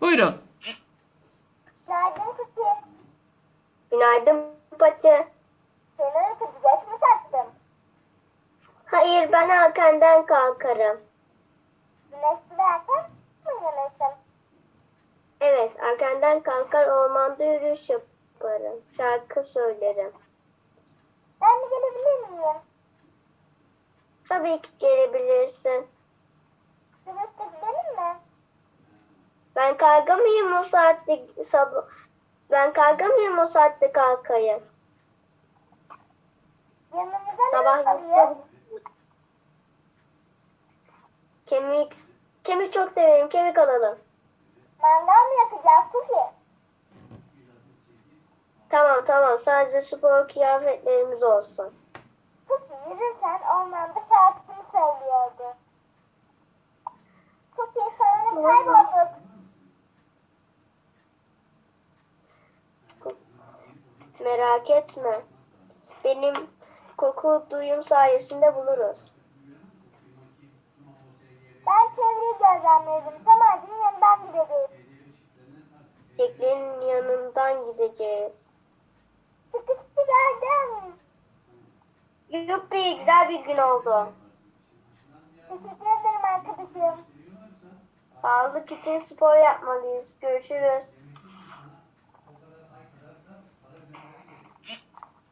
Buyurun. Günaydın Kuki. Günaydın Pati. Seni uykucu geç mi taktım? Hayır ben erkenden kalkarım. Güneşli ve erken mi uyanırsın? Evet erkenden kalkar ormanda yürüyüş yaparım. Şarkı söylerim. Ben de gelebilir miyim? Tabii ki gelebilirsin. Güneşte gidelim mi? Ben karga mıyım o saatte sabah? Ben karga mıyım o saatte kalkayım? Yanımıza Sabah alayım? Kemik, kemik çok severim. Kemik alalım. Mangal mı yakacağız Kuki? Tamam tamam sadece spor kıyafetlerimiz olsun. Kuki yürürken Merak etme. Benim koku duyum sayesinde buluruz. Ben çevreyi gözlemledim. Ağacın yanından gideceğiz. Teklerin yanından gideceğiz. Çıkışçı gördüm. Yuppi güzel bir gün oldu. Teşekkür ederim arkadaşım. Sağlık için spor yapmalıyız. Görüşürüz.